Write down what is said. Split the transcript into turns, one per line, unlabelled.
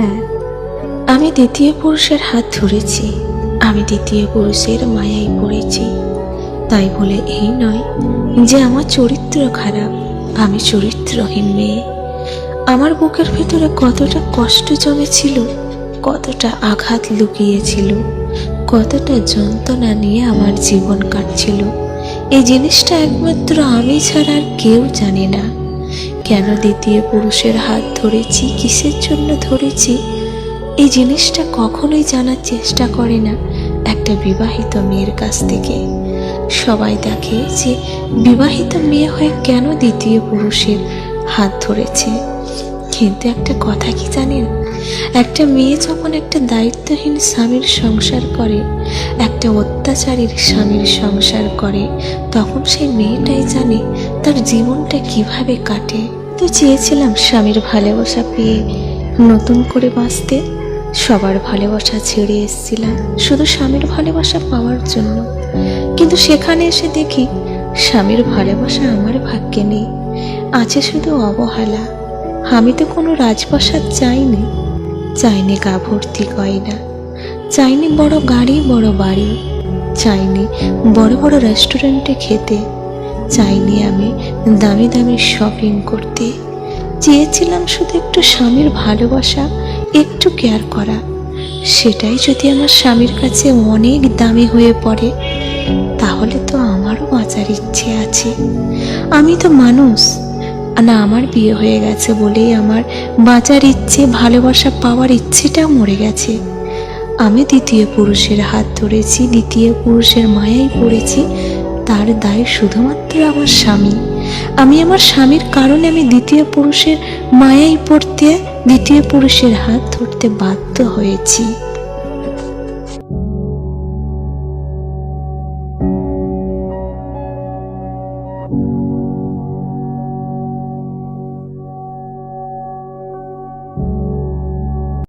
হ্যাঁ আমি দ্বিতীয় পুরুষের হাত ধরেছি। আমি দ্বিতীয় পুরুষের মায়ায় পড়েছি। তাই বলে এই নয় যে আমার চরিত্র খারাপ। আমি চরিত্রহীন মেয়ে। আমার বুকের ভেতরে কতটা কষ্ট জমেছিল, কতটা আঘাত লুকিয়েছিল, কতটা যন্ত্রণা নিয়ে আমার জীবন কাটছিল। এই জিনিসটা একমাত্র আমি ছাড়া আর কেউ জানে না। কেন দ্বিতীয় পুরুষের হাত ধরেছি? কিসের জন্য ধরেছি? এই জিনিসটা কখনোই জানার চেষ্টা করে না একটা বিবাহিত মেয়ের কাছ থেকে। সবাই দেখে যে বিবাহিত মেয়ে হয়ে কেন দ্বিতীয় পুরুষের হাত ধরেছে। কিন্তু একটা কথা কি জানেন? একটা মেয়ে যখন একটা দায়িত্বহীন স্বামীর সংসার করে, একটা অত্যাচারীর স্বামীর সংসার করে, তখন সেই মেয়েটাই জানে তার জীবনটা কীভাবে কাটে। তো চেয়েছিলাম স্বামীর ভালোবাসা পেয়ে নতুন করে বাঁচতে। সবার ভালোবাসা ছেড়ে এসেছিলাম শুধু স্বামীর ভালোবাসা পাওয়ার জন্য। কিন্তু সেখানে এসে দেখি স্বামীর ভালোবাসা আমার ভাগ্যে নেই। আছে শুধু অবহেলা। আমি তো কোনো রাজপ্রাসাদ চাইনি। চাইনি গা ভর্তি গয়না। চাইনি বড় গাড়ি, বড় বাড়ি। চাইনি বড় বড় রেস্টুরেন্টে খেতে। চাইনি আমি দামি দামি শপিং করতে। চেয়েছিলাম শুধু একটু স্বামীর ভালোবাসা, একটু কেয়ার করা। সেটাই যদি আমার স্বামীর কাছে অনেক দামি হয়ে পড়ে, তাহলে তো আমারও বাঁচার ইচ্ছে আছে। আমি তো মানুষ। না, আমার বিয়ে হয়ে গেছে বলেই আমার বাঁচার ইচ্ছে, ভালোবাসা পাওয়ার ইচ্ছেটাও মরে গেছে। আমি দ্বিতীয় পুরুষের হাত ধরেছি, দ্বিতীয় পুরুষের মায়াই পড়েছি, তার দায় শুধুমাত্র আমার স্বামী। আমি আমার স্বামীর কারণে আমি দ্বিতীয় পুরুষের মায়াই পড়তে দ্বিতীয় পুরুষের হাত ধরতে বাধ্য হয়েছি।